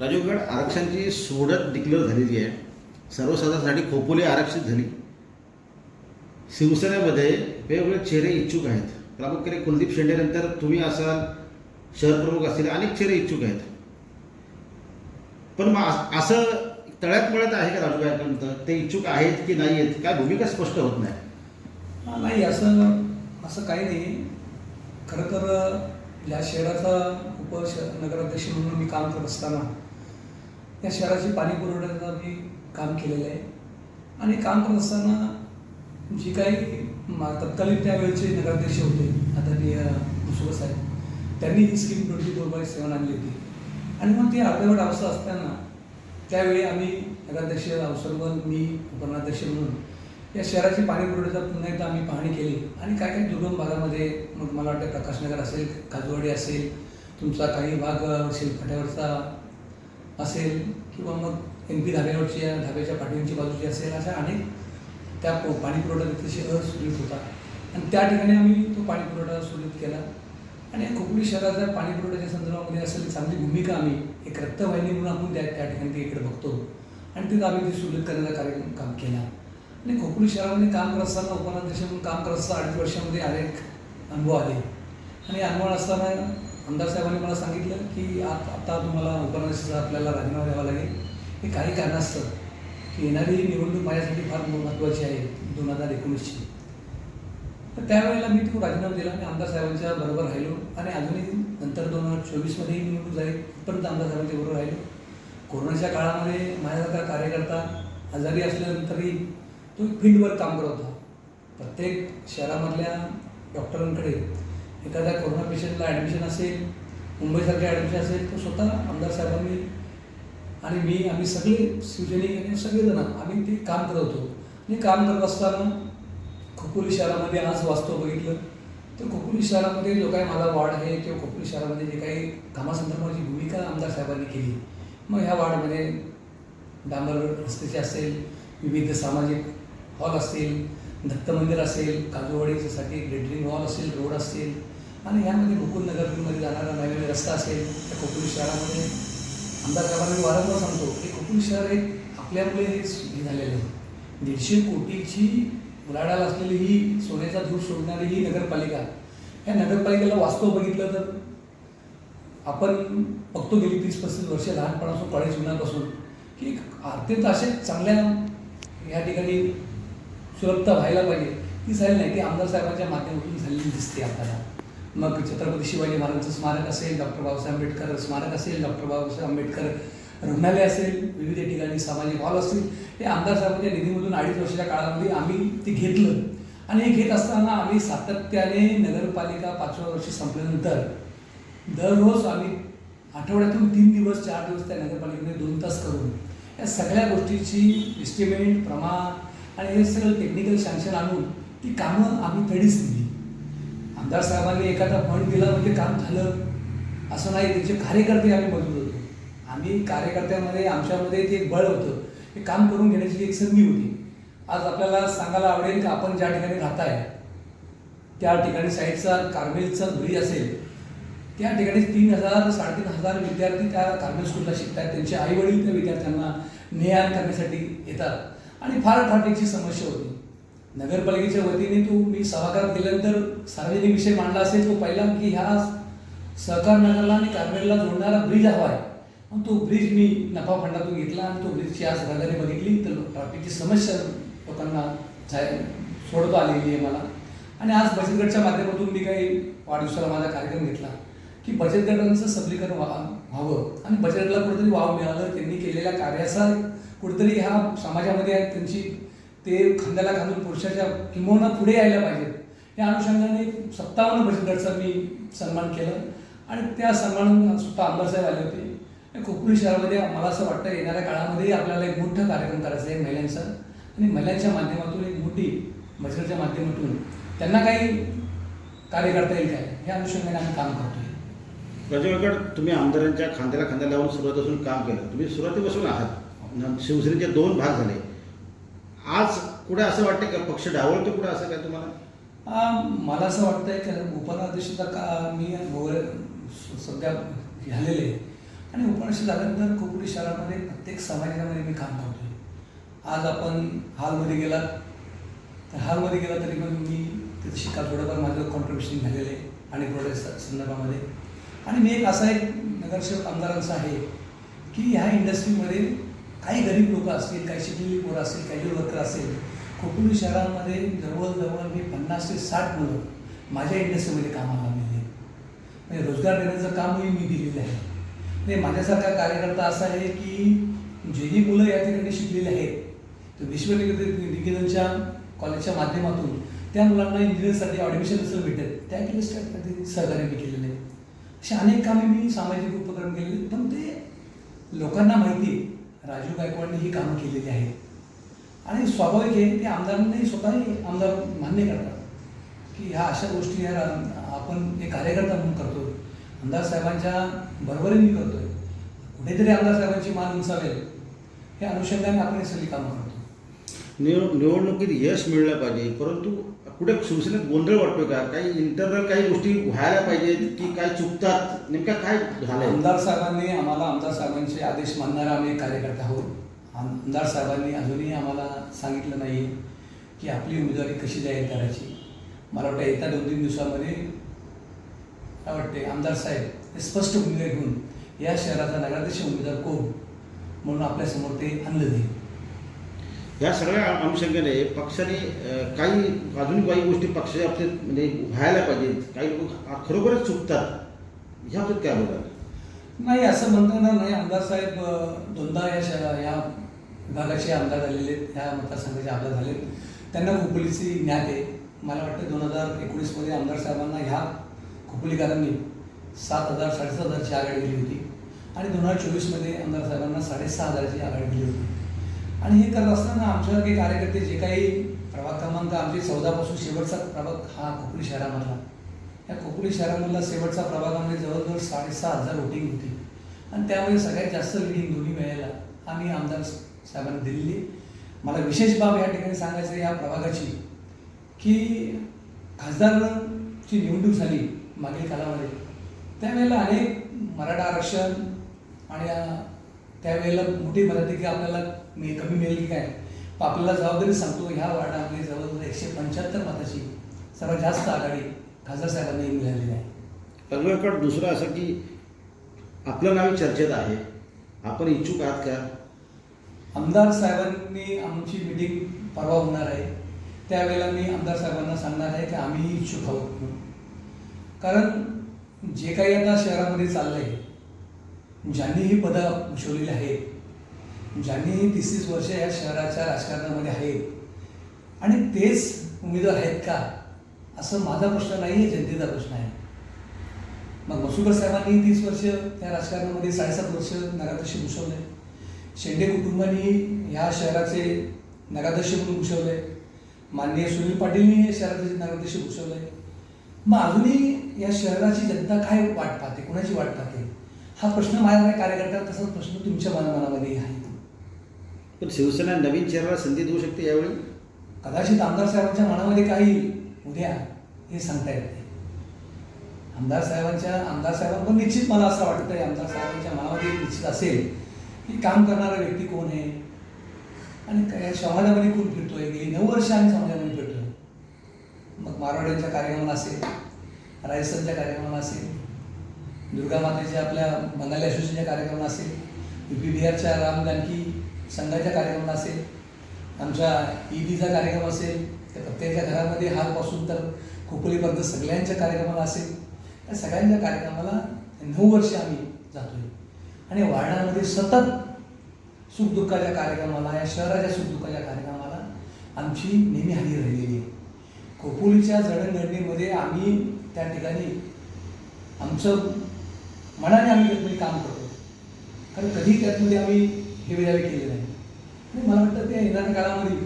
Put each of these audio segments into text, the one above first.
राजूगड आरक्षणाची सोडत डिक्लेअर झालेली आहे. सर्वसाधारणसाठी खोपोली आरक्षित झाली. शिवसेनेमध्ये वेगवेगळे चेहरे इच्छुक आहेत. प्रामुख्याने कुलदीप शेंडेनंतर तुम्ही असाल शहर प्रमुख असतील अनेक चेहरे इच्छुक आहेत. पण मग असं तळ्यात मळ्यात आहे का राजू ते इच्छुक आहेत की नाही आहेत? काय भूमिका स्पष्ट होत नाही? नाही असं असं काही नाही. खरं तर या शहराचा उप नगराध्यक्ष म्हणून मी काम करत असताना या शहराची पाणी पुरवठ्याचं मी काम केलेलं आहे. आणि काम करत असताना जी काही मा- तत्कालीन त्यावेळेचे नगराध्यक्ष होते आदरणीय मुसुबा साहेब त्यांनी ही scheme twenty four by seven आणली होती. आणि मग ती अर्धवट अवस्था असताना त्यावेळी आम्ही नगराध्यक्ष अवसरवर मी उपनगराध्यक्ष म्हणून या शहराची पाणी पुरवठ्याचा पुन्हा एकदा आम्ही पाहणी केली. आणि काय काही दुर्गम भागामध्ये मग मला वाटतं प्रकाशनगर असेल काजवाडी असेल तुमचा काही भाग शिलफाट्यावरचा असेल किंवा मग एम पी धाब्यावरची धाब्याच्या पाठींची बाजूची असेल अशा अनेक त्या पाणीपुरवठा पाणी पुरवठा तिथे असुरळीत होता. आणि त्या ठिकाणी आम्ही तो पाणी पुरवठा सुरळीत केला. आणि या शहराच्या पाणी पुरवठ्याच्या संदर्भामध्ये असेल चांगली भूमिका आम्ही एक रक्तवाहिनी म्हणून आपण त्या त्या ठिकाणी ते इकडे बघतो. आणि तिथं आम्ही ते सुरळीत करण्याचा कार्यक्रम काम केला. आणि खोपोली शहरामध्ये काम करत असताना उपनाध्यक्ष म्हणून काम करत असताना अडीच वर्षामध्ये अनेक अनुभव आले. आणि अनुभव असताना आमदार साहेबांनी मला सांगितलं की आत आता तुम्हाला उपनाध्यक्षाचा आपल्याला राजीनामा द्यावा लागेल. हे काही कारणास्तव की येणारी निवडणूक माझ्यासाठी फार महत्त्वाची आहे दोन हजार एकोणीसची. तर त्यावेळेला मी तो राजीनामा दिला आणि आमदार साहेबांच्या बरोबर राहिलो आणि अजूनही नंतर दोन हजार चोवीसमध्येही निवडणूक झाली तिथपर्यंत आमदार साहेबांच्या बरोबर राहिलो. कोरोनाच्या काळामध्ये माझ्यासारखा कार्यकर्ता आजारी असल्यानंतरही तो फील्डवर काम करत होता. प्रत्येक शहरामधल्या डॉक्टरांकडे एखाद्या कोरोना पेशंटला ॲडमिशन असेल मुंबईसारखे ॲडमिशन असेल तर स्वतः आमदार साहेबांनी आणि मी आम्ही सगळे शिवसैनिक आणि सगळेजण आम्ही ते काम करत होतो. आणि काम करत असताना खोपोली शहरामध्ये आज वास्तव बघितलं तर खोपोली शहरामध्ये जो काही माझा वार्ड आहे किंवा खोपोली शहरामध्ये जे काही कामासंदर्भाची भूमिका आमदार साहेबांनी केली मग ह्या वार्डमध्ये डांबर रस्त्याचे असेल विविध सामाजिक हॉल असतील दत्त मंदिर असेल काजूवाडीसाठी लेटरिंग हॉल असेल रोड असेल आणि ह्यामध्ये मुकुंदनगरमध्ये जाणारा नवीन रस्ता असेल त्या कोकणी शहरामध्ये. आमदार साहेबांना वारंवार सांगतो की कोकणी शहर एक आपल्यामुळे हे झालेलं आहे. दीडशे कोटीची उलाढाल असलेली ही सोन्याचा धूर सोडणारी ही नगरपालिका ह्या नगरपालिकेला वास्तव बघितलं तर आपण बघतो गेली तीस पस्तीस वर्ष लहानपणापासून कॉलेज जीवनापासून की अत्यंत असे चांगल्या या ठिकाणी सुलभता व्हायला पाहिजे. ती झाली नाही ती आमदार साहेबांच्या माध्यमातून झालेली दिसते आपल्याला. मग छत्रपती शिवाजी महाराजांचं स्मारक असेल डॉक्टर बाबासाहेब आंबेडकर स्मारक असेल डॉक्टर बाबासाहेब आंबेडकर रुग्णालय असेल विविध ठिकाणी सामाजिक हॉल असतील हे आमदार साहेबांच्या निधीमधून अडीच वर्षाच्या काळामध्ये आम्ही ते घेतलं. आणि हे घेत असताना आम्ही सातत्याने नगरपालिका पाचव्या वर्षी संपल्यानंतर दररोज आम्ही आठवड्यातून तीन दिवस चार दिवस त्या नगरपालिकेमध्ये दोन तास करून या सगळ्या गोष्टीची इस्टिमेट प्रमाण आणि हे सगळं टेक्निकल सँक्शन आणून ती कामं आम्ही तडीच दिली. आमदार साहेबांनी एखादा फंड दिला म्हणजे काम झालं. असं नाही त्यांचे कार्यकर्ते आम्ही मजबूत होतो. आम्ही कार्यकर्त्यामध्ये आमच्यामध्ये ते एक बळ होतं. हे काम करून घेण्याची एक संधी होती. आज आपल्याला सांगायला आवडेल की आपण ज्या ठिकाणी राहताय त्या ठिकाणी साईडचा कार्मेलचा ब्रिज असेल त्या ठिकाणी तीन हजार साडेतीन हजार विद्यार्थी त्या कार्मेल स्कूलला शिकतात त्यांचे आईवडील त्या विद्यार्थ्यांना ने करण्यासाठी येतात. आणि फार ट्रॅफिकची समस्या होती. नगरपालिकेच्या वतीने तो मी सभागृहात गेल्यानंतर सार्वजनिक विषय मांडला असेल तो पहिला की ह्या सहकार नगरला आणि कार्मेलला जोडणारा ब्रिज हवा आहे. मग तो ब्रिज मी नफा फंडातून घेतला आणि तो ब्रिजची आज रहदारी बघितली. तर ट्रॅफिकची समस्या लोकांना सोडता आलेली आहे मला. आणि आज बचत गटच्या माध्यमातून मी काही वाढदिवसाला माझा कार्यक्रम घेतला की बचत गटांचं सबलीकरण व्हावं. आणि बचत गटाला कुठेतरी वाव मिळालं. त्यांनी केलेल्या कार्याचा कुठेतरी ह्या समाजामध्ये आहे त्यांची ते खांद्याला घालून पुरुषाच्या किंबहुना पुढे यायला पाहिजेत या अनुषंगाने सत्तावन्न बचत मी सन्मान केलं. आणि त्या सन्मान स्वतः आमदार साहेब आले होते. आणि खोपोली शहरामध्ये मला असं वाटतं येणाऱ्या काळामध्ये आपल्याला एक मोठा कार्यक्रम करायचा आहे महिलांचा. आणि महिलांच्या माध्यमातून एक मोठी बचतच्या माध्यमातून त्यांना काही कार्य करता येईल काय? या अनुषंगाने आम्ही काम करतोय. राजू तुम्ही आमदारांच्या खांद्याला खांद्या लावून सुरुवातीपासून काम केलं. तुम्ही सुरुवातीपासून आहात. शिवसेनेचे दोन भाग झाले. आज कुठे असं वाटतं का पक्ष डावळतो कुठे असं काय तुम्हाला? मला असं वाटतंय की उपनाध्यक्षता का मी वगैरे सध्या झालेले आहे. आणि उपनिषद झाल्यानंतर खोपोली शहरामध्ये प्रत्येक समाजामध्ये मी काम करतोय. आज आपण हॉलमध्ये गेलात. तर हॉलमध्ये गेला तरी पण मी शिका थोडंफार माझं कॉन्ट्रीब्युशन झालेलं आहे. आणि प्रोडक्ट संदर्भामध्ये. आणि मी एक असा एक नगरसेवक आमदारांचा आहे की ह्या इंडस्ट्रीमध्ये काही गरीब लोक असतील काही शिकलेली पोरं असतील काही वर्कर असेल खोपोली शहरामध्ये जवळजवळ मी पन्नास ते साठ मुलं माझ्या इंडस्ट्रीमध्ये कामाला लागलेली आहेत. म्हणजे रोजगार देण्याचं कामही मी दिलेलं आहे. म्हणजे माझ्यासारखा कार्यकर्ता असा आहे की जे ही मुलं या ठिकाणी शिकलेली आहेत तर विश्व निकेतनच्या कॉलेजच्या माध्यमातून त्या मुलांना इंजिनिअरसाठी ॲडमिशन असं भेटत त्या केलं सहकार्य मी केलेलं आहे. असे अनेक कामे मी सामाजिक उपक्रम केलेले आहेत, पण ते लोकांना माहिती राजीव गायकवाडने ही कामं केलेली आहेत. आणि स्वाभाविक आहे ते आमदारांनी स्वतःही आमदार मान्य करतात की ह्या अशा गोष्टी ह्या आपण एक कार्यकर्ता म्हणून करतो आमदार साहेबांच्या बरोबरीने करतोय. कुठेतरी आमदार साहेबांची मान उंचावेल. हे अनुषंगाने आपण सगळी कामं करतो निव निवडणुकीत यश मिळलं पाहिजे परंतु कुठे शिवसेनेत गोंधळ वाटतोय का? काही इंटरनल काही गोष्टी व्हायला पाहिजेत की काय चुकतात? नेमका काय झालं आमदार साहेबांनी आम्हाला आमदार साहेबांचे आदेश मानणारा आम्ही कार्यकर्ता आहोत. आमदार साहेबांनी अजूनही आम्हाला सांगितलं नाही की आपली उमेदवारी कशी जाहीर करायची. मला वाटतं येत्या दोन तीन दिवसामध्ये काय वाटते आमदार साहेब हे स्पष्ट भूमिका घेऊन या शहराचा नगराध्यक्ष उमेदवार कोण? म्हणून आपल्यासमोर ते आणलं जाईल. ह्या सगळ्या अनुषंगाने पक्षाने काही अजून काही गोष्टी पक्षाच्या बाबतीत म्हणजे व्हायला पाहिजेत. काही लोक खरोखरच चुकतात. ह्या बाबतीत काय बोलाल नाही असं म्हणता येणार नाही आमदार साहेब दोनदा या शहरा या विभागाचे आमदार झालेले आहेत. मतदारसंघाचे आमदार झाले त्यांना खोपोलीची ज्ञात आहे. मला वाटतं दोन हजार एकोणीसमध्ये आमदार साहेबांना ह्या खोपोलीकरांनी सात हजार साडेसात हजारची आघाडी दिली होती. आणि दोन हजार चोवीसमध्ये आमदार साहेबांना साडेसहा हजाराची आघाडी दिली होती. आणि हे करत असताना आमच्यासारखे कार्यकर्ते जे काही प्रभाग क्रमांक आमचे चौदापासून शेवटचा प्रभाग हा कोकणी शहरामधला. या कोकणी शहरामधला शेवटचा प्रभागामध्ये जवळजवळ साडेसहा हजार वोटिंग होती. आणि त्यामध्ये सगळ्यात जास्त लिडिंग दोन्ही वेळेला आम्ही आमदार साहेबांना दिलेली. मला विशेष बाब या ठिकाणी सांगायचं या प्रभागाची की खासदारची निवडणूक झाली मागील कालामध्ये त्यावेळेला अनेक मराठा आरक्षण आणि त्यावेळेला मोठी मदत की आपल्याला मी कमी मिळेल की काय पण आपल्याला जबाबदारी सांगतो ह्या वार्डामध्ये जवळजवळ एकशे पंच्याहत्तर मताची सर्वात जास्त आघाडी खासदार साहेबांनी मिळालेली आहे. अगोदर दुसरं असं की आपलं नाव चर्चेत आहे. आपण इच्छुक आहात का? आमदार साहेबांनी आमची मिटिंग परवा होणार आहे. त्यावेळेला मी आमदार साहेबांना सांगणार आहे की आम्ही इच्छुक आहोत म्हणून. कारण जे काही आता शहरामध्ये चाललंय ज्यांनी ही पदं भूषवलेली आहेत ज्यांनी तीस तीस वर्ष या शहराच्या राजकारणामध्ये आहेत. आणि तेच उमेदवार आहेत का? असं माझा प्रश्न नाही आहे जनतेचा प्रश्न आहे. मग मसुकर साहेबांनी तीस वर्ष त्या राजकारणामध्ये साडेसात वर्ष नगराध्यक्ष भूषवले. शेंडे कुटुंबांनी ह्या शहराचे नगराध्यक्ष म्हणून भूषवले. माननीय सुनील पाटीलनी या शहराचे नगराध्यक्ष भूषवले. मग अजूनही या शहराची जनता काय वाट पाहते? कुणाची वाट पाहते? हा प्रश्न माझ्या कार्यकर्त्याला तसाच प्रश्न तुमच्या मनामनामध्ये आहे. पण शिवसेना नवीन चेहऱ्याला संधी देऊ शकते यावेळी? कदाचित आमदार साहेबांच्या मनामध्ये काही उद्या हे सांगता येत नाही. आमदार साहेबांच्या आमदार साहेबांवर पण निश्चित मला असं वाटतंय आमदार साहेबांच्या मनामध्ये निश्चित असेल की काम करणारा व्यक्ती कोण आहे? आणि काय समाजामध्ये कोण फिरतोय? गेली नऊ वर्ष आम्ही समाजामध्ये फिरतोय. मग मारवाड्यांच्या कार्यक्रमाला असेल राजस्थानच्या कार्यक्रमाला असेल दुर्गा मातेच्या आपल्या बंगाली असोसिएशनच्या कार्यक्रमाला असेल यू पी बिहारच्या राम जानकी संघाच्या कार्यक्रमाला असेल आमच्या ईदीचा कार्यक्रम असेल तर प्रत्येकाच्या घरामध्ये हालपासून तर खोपलीपर्यंत सगळ्यांच्या कार्यक्रमाला असेल. त्या सगळ्यांच्या कार्यक्रमाला नऊ वर्ष आम्ही जातोय. आणि वारणामध्ये सतत सुखदुःखाच्या कार्यक्रमाला या शहराच्या सुखदुःखाच्या कार्यक्रमाला आमची नेहमी हजेरी राहिलेली आहे. खोपोलीच्या जडणघडणीमध्ये आम्ही त्या ठिकाणी आमचं मनाने आम्ही त्यातमध्ये काम करतो कारण कधी त्यातमध्ये आम्ही हे वेळावे केले नाही आणि मला वाटतं त्या येणाऱ्या काळामध्ये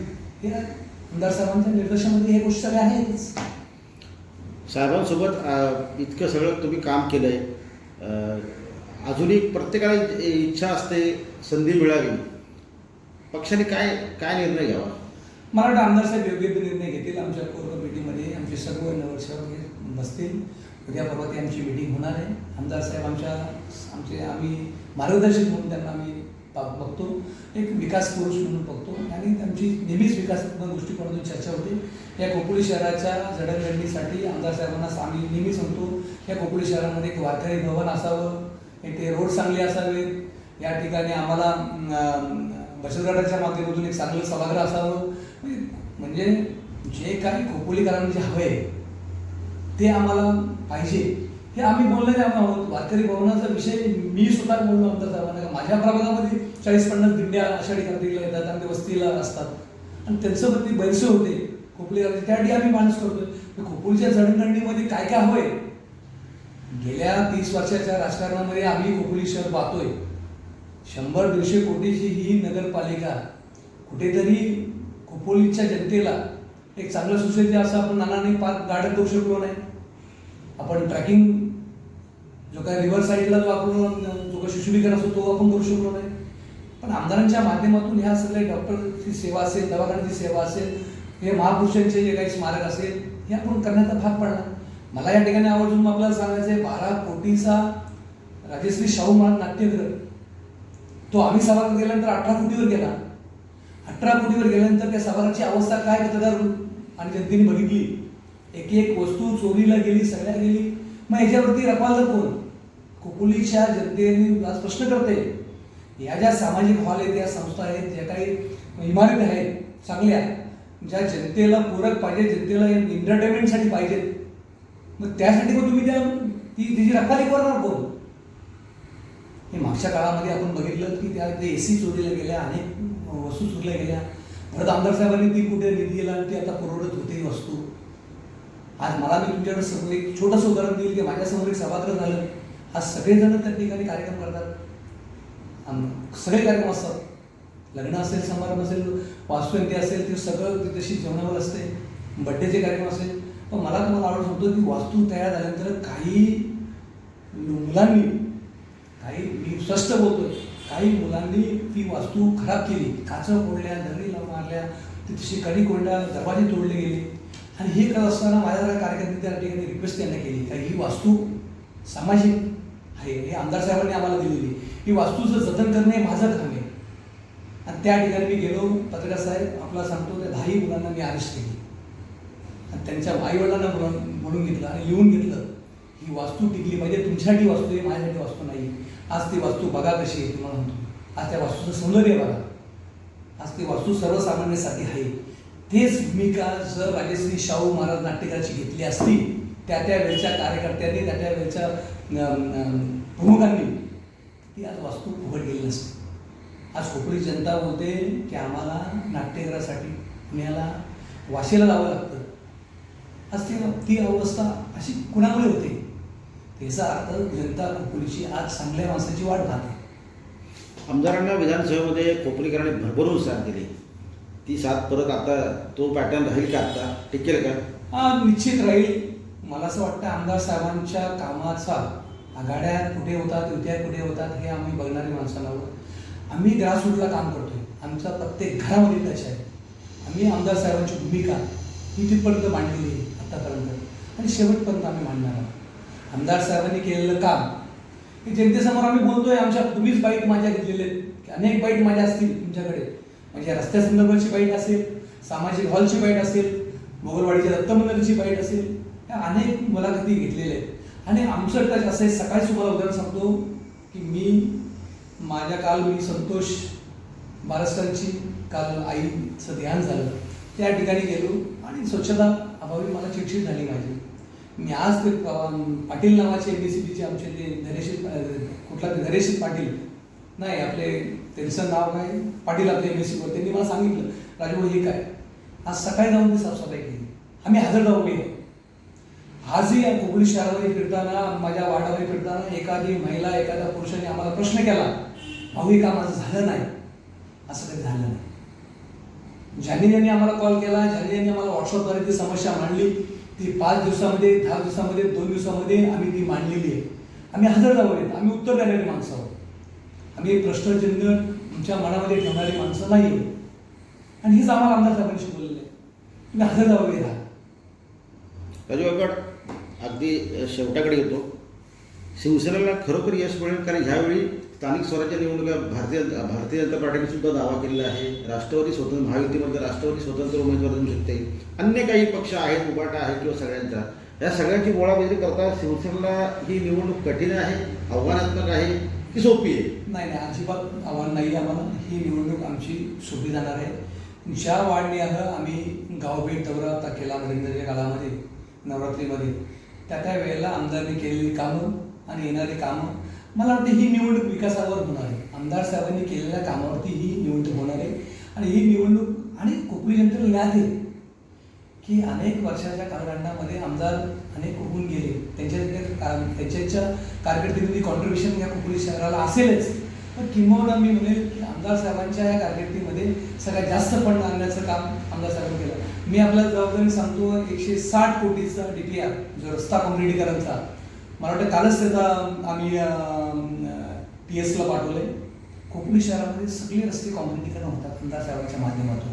हे आमदार साहेबांच्या निर्देशामध्ये हे गोष्टी सगळ्या आहेतच. साहेबांसोबत इतकं सगळं तुम्ही काम केलं आहे अजूनही प्रत्येकाला इच्छा असते संधी मिळावी. पक्षाने काय काय निर्णय घ्यावा? मला वाटतं आमदार साहेब योग्य ते निर्णय घेतील. आमच्या कोर कमिटीमध्ये आमचे सर्व नगरसेवक बसतील. उद्या परवा ती आमची मिटिंग होणार आहे. आमदार साहेब आमच्या आमचे आम्ही मार्गदर्शक म्हणून त्यांना आम्ही बघतो. एक विकास पुरुष म्हणून बघतो. आणि त्यांची नेहमीच विकासात्मक दृष्टिकोनातून चर्चा होते. या खोपोली शहराच्या जडणघडणीसाठी आमदार साहेबांना आम्ही नेहमी सांगतो या कोकळी शहरामध्ये एक वारकरी भवन असावं. एक ते रोड चांगले असावेत. या ठिकाणी आम्हाला बचतगटाच्या माध्यमातून एक चांगलं सभागृह असावं. म्हणजे, म्हणजे जे काही खोपोलीकरांना जे आहे ते आम्हाला पाहिजे. हे आम्ही बोललेले आहोत. वारकरी भवनाचा विषय मी स्वतः बोललो आमदार साहेबांना. माझ्या प्रभागामध्ये चाळीस पन्नास दिंड्या आषाढी कार्तिकला येतात आणि ते वस्तीला असतात. आणि त्यांचं वरती बैसे होते. खोपली त्यासाठी आम्ही माणूस करतोय. तर खोपोलीच्या जडणघडणीमध्ये काय काय हवंय? गेल्या तीस वर्षाच्या राजकारणामध्ये आम्ही खोपोली शहर पाहतोय. शंभर दीडशे कोटीची ही नगरपालिका कुठेतरी खोपोलीच्या जनतेला एक चांगलं सुशोभित असं आपण नानाने पार्क गार्डन करू शकलो नाही. आपण ट्रॅकिंग जो काय रिव्हर साईडला जो आपण जो काय सुशोभीकरण असतो तो आपण करू शकलो नाही. पण आमदारांच्या माध्यमातून ह्या सगळ्या डॉक्टरची सेवा असेल दवाखान्याची सेवा असेल हे महापुरुषांचे जे काही स्मारक असेल हे आपण करण्याचा भाग पडला. मला या ठिकाणी आवर्जून आपल्याला सांगायचं आहे बारा कोटीचा राजश्री शाहू महाराज नाट्यगृह. तो आम्ही सभागृह गेल्यानंतर अठरा कोटीवर गेला. अठरा कोटीवर गेल्यानंतर त्या सभागृहाची अवस्था काय पत्रकार आणि जनतेने बघितली. एक एक वस्तू चोरीला गेली सगळ्या गेली. मग याच्यावरती रपालदार कोण? खोपोलीच्या जनतेने आज प्रश्न करते. या ज्या सामाजिक हॉल आहेत या संस्था आहेत ज्या काही इमारती आहेत चांगल्या ज्या जनतेला पूरक पाहिजे जनतेला एंटरटेनमेंटसाठी पाहिजेत मग त्यासाठी मग तुम्ही त्या ती तिची रखवाली करणार कोण? हे मागच्या काळामध्ये आपण बघितलं की त्या ए सी चोरीला गेल्या अनेक वस्तू चोरीला गेल्या. परत आमदार साहेबांनी ती कुठे निधी गेला आणि ती आता पुरवडत होते ही वस्तू. आज मला मी तुमच्याकडे समोर एक छोटंसं उदाहरण देईल की माझ्यासमोर एक सभागृह झालं. आज सगळेजण त्या ठिकाणी कार्यक्रम करतात. सगळे कार्यक्रम असतात. लग्न असेल समारंभ असेल वास्तुयंती असेल ते सगळं ती तशी जेवणावर असते. बड्डेचे कार्यक्रम असेल. पण मला तुम्हाला आवडत सांगतो की वास्तू तयार झाल्यानंतर काही मुलांनी काही मी स्पष्ट बोलतोय काही मुलांनी ती वास्तू खराब केली. काचं फोडल्या दगडी लावून मारल्या ती तशी कडी कोंडल्या दरवाजे तोडले गेले. आणि हे करत असताना माझ्या कार्यकर्ते त्या ठिकाणी रिक्वेस्ट त्यांना केली. का ही वास्तू सामाजिक आहे. हे आमदार साहेबांनी आम्हाला दिलेली. ही वास्तूचं जतन करणे हे माझं काम आहे. आणि त्या ठिकाणी मी गेलो पत्रकार साहेब आपला सांगतो त्या दहाही मुलांना मी अरेस्ट केली आणि त्यांच्या आईवडिलांना म्हणून बोलून घेतलं आणि लिहून घेतलं ही वास्तू टिकली पाहिजे. तुमच्यासाठी वास्तू आहे माझ्यासाठी वास्तू नाही आज ती वास्तू बघा कशी आहे. तुम्हाला म्हणतो. आज त्या वास्तूचं सौंदर्य बघा. आज ती वास्तू सर्वसामान्यांसाठी आहे. तेच भूमिका जर राजेश्री शाहू महाराज नाट्यकाराची घेतली असती त्या त्या वेळच्या कार्यकर्त्यांनी त्या त्या वेळच्या प्रमुखांनी ती आज वास्तू गेली नसती. आज खोपडी जनता बोलते की आम्हाला नाट्यगृहासाठी पुण्याला वाशीला जावं लागतं. आज ती ती अवस्था अशी कुणामुळे होते? त्याचा अर्थ जनता खोपोलीची आज चांगल्या माणसाची वाट पाहते. आमदारांना विधानसभेमध्ये खोपरीकरांनी भरभरून साथ दिली. ती साथ परत आता तो पॅटर्न राहील का आता? टिकेल का? हा निश्चित राहील. मला असं वाटतं आमदार साहेबांच्या कामाचा गाड्या कुठे होतात युत्या कुठे होतात हे आम्ही बघणारी माणसाला आहोत आम्ही ग्रासरूटला काम करतोय. आमचा प्रत्येक घरामध्ये टच आहे. आम्ही आमदार साहेबांची भूमिका ही तिथपर्यंत मांडलेली आहे आत्तापर्यंत आणि शेवटपर्यंत आम्ही मांडणार आहोत. आमदार साहेबांनी केलेलं काम की जनतेसमोर आम्ही बोलतोय. आमच्या तुम्हीच बाईट माझ्या घेतलेले आहेत. अनेक बाईट माझ्या असतील तुमच्याकडे. म्हणजे रस्त्यासंदर्भाची बाईट असेल सामाजिक हॉलची बाईट असेल मोगलवाडीच्या दत्तमंदिरची बाईट असेल या अनेक मुलाखती घेतलेल्या आहेत. आणि आमचं टच असं आहे सकाळी तुम्हाला उदाहरण सांगतो की मी माझ्या काल मी संतोष बारसकरांची काल आईचं ध्यान झालं. त्या ठिकाणी गेलो आणि स्वच्छता अभावी मला चिडचिड झाली माझी. मी आज ते पाटील नावाचे एम बी सी बीचे आमचे ते नरेश कुठला ते नरेश पाटील नाही आपले त्यांचं नाव काय? पाटील आपले एम बी सी त्यांनी मला सांगितलं राजू हे काय? आज सकाळी जाऊन ती साफसफाई केली. आम्ही हजर जाऊन गेलो. आजही या शहरामध्ये फिरताना माझ्या वाड्यामध्ये फिरताना एखादी महिला एखाद्या पुरुषाने आम्हाला प्रश्न केला भाऊ का माझं झालं नाही. असं काही झालं नाही. जानी यांनी आम्हाला कॉल केला जानी यांनी आम्हाला व्हॉट्सअपद्वारे ती समस्या मांडली ती पाच दिवसामध्ये दहा दिवसामध्ये दोन दिवसामध्ये आम्ही ती मांडलेली आहे. आम्ही हजर जाऊ आहेत. आम्ही उत्तर देणारी माणसं आहोत. आम्ही प्रश्नचिन्ह तुमच्या मनामध्ये ठेवणारी माणसं नाही आणि हेच आम्हाला आमदार साहेबांशी बोललेलं आहे. तुम्ही हजर जाऊ राहा. राजू अगदी शेवटाकडे येतो. शिवसेनेला खरोखर यश मिळेल कारण ह्यावेळी स्थानिक स्वराज्य निवडणुका भारतीय भारतीय जनता पार्टीने सुद्धा दावा केलेला आहे. राष्ट्रवादी स्वतंत्र महायुतीमध्ये राष्ट्रवादी स्वतंत्र उमेदवार देऊ शकते अन्य काही पक्ष आहेत उभाटा आहे किंवा सगळ्यांचा. या सगळ्यांची गोळाबाजी करता शिवसेनेला ही निवडणूक कठीण आहे आव्हानात्मक आहे की सोपी आहे? नाही नाही अजिबात आव्हान नाही आम्हाला. ही निवडणूक आमची सोपी जाणार आहे. ज्या वाढण्याह आम्ही गावभेट दौरा आता केला नरेंद्रच्या काळामध्ये नवरात्रीमध्ये. त्या त्या वेळेला आमदारांनी केलेली कामं आणि येणारी कामं. मला वाटतं ही निवडणूक विकासावर होणार आहे. आमदार साहेबांनी केलेल्या कामावरती ही निवडणूक होणार आहे. आणि ही निवडणूक आणि कोकणी जनतेला न्याय आहे की अनेक वर्षाच्या कालखंडामध्ये आमदार अनेक उगून गेले. त्यांच्या त्यांच्याच्या कारकिर्दीमध्ये कॉन्ट्रीब्युशन या कोकणी शहराला असेलच. पण किंबहुना मी म्हणेल की आमदार साहेबांच्या या कारकिर्दीमध्ये सगळ्यात जास्त फंड आणण्याचं काम आमदार साहेबांनी केलं. मी आपल्या जबाबदारी सांगतो एकशे साठ कोटीचा डी पी आर जो रस्ता काँक्रिटीकरणचा. मला वाटतं कालच त्याचा आम्ही पी एसला पाठवलंय. कोकणी शहरामध्ये सगळे रस्ते काँक्रिटीकरण होतात आमदार साहेबांच्या माध्यमातून.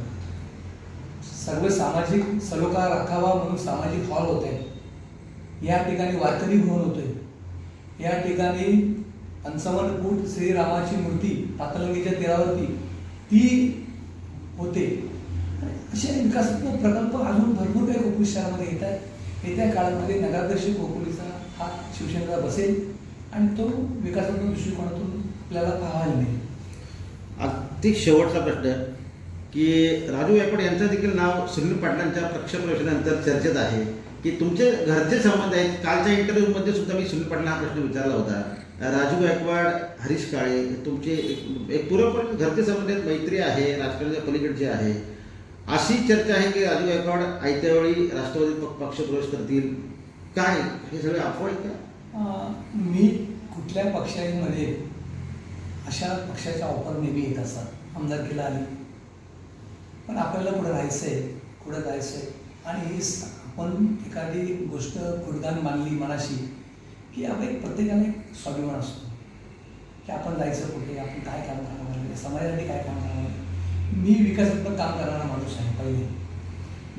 सर्व सामाजिक सलोखा राखावा म्हणून सामाजिक हॉल होत. आहे या ठिकाणी वारकरी भवन होतोय या ठिकाणी पंचावन्न फूट श्रीरामाची मूर्ती पातलंगीच्या तीरावरती ती होते. असे विकासात्मक प्रकल्प अजून भरपूर काही कोकणी शहरामध्ये येत आहेत. येत्या काळामध्ये नगराध्यक्ष कोकणीचा हा शिवसेनेला बसेल आणि तो विकासात्मक दृष्टिकोनातून आपल्याला पाहायला मिळेल. अगदी शेवटचा प्रश्न की राजू गायकवाड यांचं देखील नाव सुनील पाटलांच्या पक्षप्रवेशानंतर चर्चेत आहे की तुमचे घरचे संबंध आहेत. कालच्या इंटरव्ह्यूमध्ये सुद्धा मी सुनील पाटला हा प्रश्न विचारला होता. राजू गायकवाड हरीश काळे तुमचे एक- एक पूर्वपणे घरचे संबंध आहेत. मैत्री आहे राजकारणाच्या पलीकडचे आहे. अशी चर्चा आहे की राजू गायकवाड आयत्या वेळी राष्ट्रवादी पक्ष पक्षप्रवेश करतील काय हे सगळे अफवा का? मी कुठल्या पक्षामध्ये अशा पक्षाच्या ऑफर नेहमी येत असतात. आमदारकीला आली. पण आपल्याला कुठं राहायचं आहे कुठं जायचं आहे आणि हे आपण एखादी गोष्ट कुडदान मानली मनाशी की आपण एक प्रत्येकाने एक स्वाभिमान असतो. की आपण जायचं कुठे आपण काय काम करणार समाजासाठी काय काम करणार? मी विकासात्मक काम करणारा माणूस आहे पहिले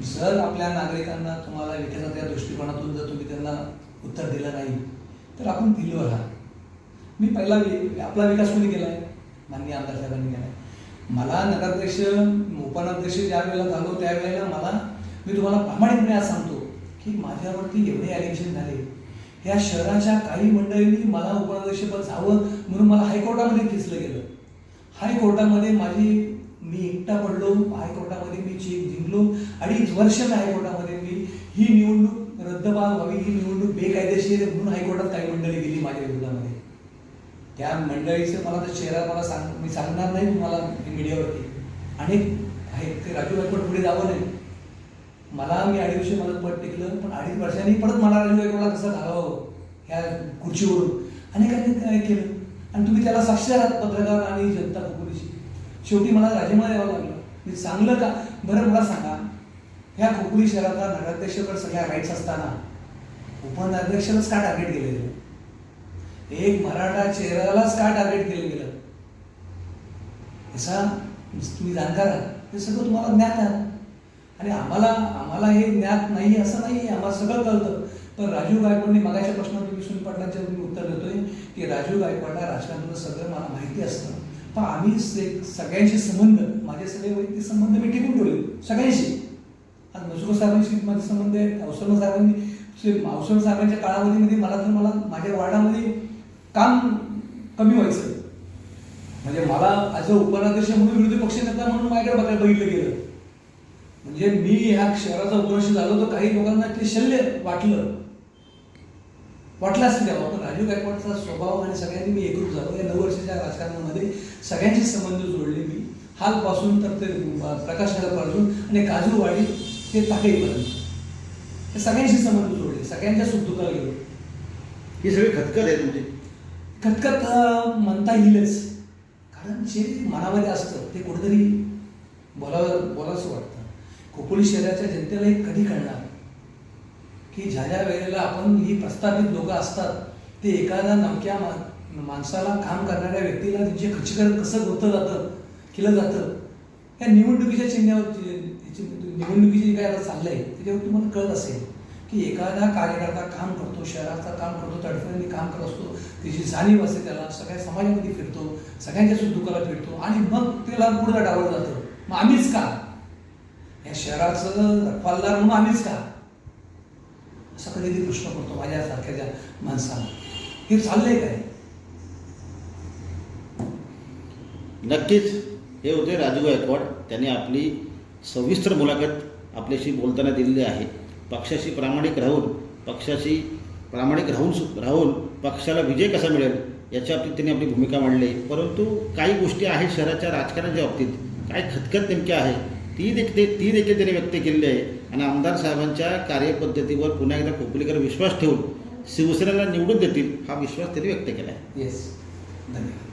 जर आपल्या नागरिकांना तुम्हाला विकासाच्या दृष्टिकोनातून जर तुम्ही त्यांना उत्तर दिलं नाही तर आपण दिलो राहा मी पहिला वि- आपला विकास कोणी केला आहे माननीय आमदार साहेबांनी केला आहे मला नगराध्यक्ष उपनगराध्यक्ष ज्या वेळेला झालो त्यावेळेला मला मी तुम्हाला प्रामाणिकपणे आज सांगतो की माझ्यावरती एवढे ॲलिगेशन झाले. या शहराच्या काही मंडळींनी मला उपनगराध्यक्षपद जावं म्हणून मला हायकोर्टामध्ये खेचलं गेलं. हायकोर्टामध्ये माझी मी एकटा पडलो हायकोर्टामध्ये मी चेक जिंकलो अडीच वर्ष हायकोर्टामध्ये मी ही निवडणूक रद्दबाद व्हावी ही निवडणूक बेकायदेशीर म्हणून हायकोर्टात काही मंडळी गेली माझ्या विरोधामध्ये. त्या मंडळीचं मला तर चेहरा मला सांग मी सांगणार नाही तुम्हाला मीडियावरती. अनेक आहेत ते राजू गायकवाड पुढे जावं नाही. मला मी अडीच वर्ष मला पट टिकलं पण अडीच वर्षांनी परत मला राजू गायकवाडला कसं घालावं ह्या खुर्चीवरून? अनेकांनी काय केलं? आणि तुम्ही त्याला साक्षीदार आहात पत्रकार आणि जनता कोकणीची शेवटी मला राजीनामा द्यावा लागला. मी चांगलं का? बरं मला सांगा. ह्या खोकली शहराचा नगराध्यक्षकडे सगळ्या राईट्स असताना उपनगराध्यक्षालाच का टार्गेट केले गेलं? एक मराठा चेहऱ्यालाच का टार्गेट केलं गेलं? याचा तुम्ही जाणकार आहात. हे सगळं तुम्हाला ज्ञात आहे. आणि आम्हाला आम्हाला हे ज्ञात नाही असं नाही आम्हाला सगळं कळतं. पण राजीव गायकवाडने मागायच्या प्रश्नावर तुम्ही सुनील पाटलांच्या मी उत्तर देतोय की राजीव गायकवाडला राजकारणातलं सगळं मला माहिती असतं. पण आम्ही से- सगळ्यांशी संबंध माझे सगळे वैयक्तिक संबंध मी टिकून ठेवले सगळ्यांशी आज मसुकर साहेबांशी माझे संबंध आहेत अवसरण साहेबांनी अवसरण साहेबांच्या काळामध्ये मला तर मला माझ्या वार्डामध्ये काम कमी व्हायचं. म्हणजे मला ॲज अ उपराध्यक्ष म्हणून विरोधी पक्षनेता म्हणून माझ्याकडे बघायला बघितलं गेलं. म्हणजे मी ह्या शहराचा उपराष्ट्र झालो तर काही लोकांना ते शल्य वाटलं. वाटलं असेल तेव्हा पण राजू गायकवाडचा स्वभाव आणि सगळ्यांनी मी एकरूप झालो. या नऊ वर्षाच्या राजकारणामध्ये सगळ्यांचे संबंध जोडले मी. हालपासून तर ते प्रकाश नगरपासून आणि काजूवाडी ते टाकेपर्यंत हे सगळ्यांशी संबंध जोडले. सगळ्यांच्या सुखदुःखाला गेलो. ही सगळी खतखत आहे तुमची खतखत अं, म्हणता येईलच. कारण जे मनामध्ये असतं ते कुठेतरी बोलावं बोलावंसं वाटतं. खोपोली शहराच्या जनतेला हे कधी कळणार? की ज्या ज्या वेळेला आपण ही प्रस्थापित लोक असतात ते एखाद्या नमक्या मा- माणसाला काम करणाऱ्या व्यक्तीला तिचे खचीकरण कसं होतं जातं केलं जातं या निवडणुकीच्या चिन्हावर जे- निवडणुकीची काय आता चाललंय त्याच्यावर तुम्हाला कळत असेल की एखादा कार्यकर्ता काम करतो शहराचा काम करतो तडफडीने काम करत असतो त्याची जाणीव असते त्याला सगळ्या समाजामध्ये फिरतो सगळ्यांच्या सुखदुःखाला फिरतो आणि मग त्याला पुढं डावलं जातं. मग आम्हीच का? या शहराचं रखवालदार म्हणून आम्हीच का? असा कधीतरी प्रश्न पडतो माझ्यासारख्या ज्या माणसाला हे चाललंय काय? नक्कीच. हे होते राजू गायकवाड. त्यांनी आपली सविस्तर मुलाखत आपल्याशी बोलताना दिलेली आहे. पक्षाशी प्रामाणिक राहून पक्षाशी प्रामाणिक राहून राहून पक्षाला विजय कसा मिळेल याच्या बाबतीत त्यांनी आपली भूमिका मांडली. परंतु काही गोष्टी आहेत शहराच्या राजकारणाच्या बाबतीत. काय खतखत नेमक्या आहे ती देखील ती देखील त्यांनी व्यक्त केलेली आहे. आणि आमदार साहेबांच्या कार्यपद्धतीवर पुन्हा एकदा खोपलीकर विश्वास ठेवून शिवसेनेला निवडून देतील हा विश्वास त्यांनी व्यक्त केला आहे येस धन्यवाद.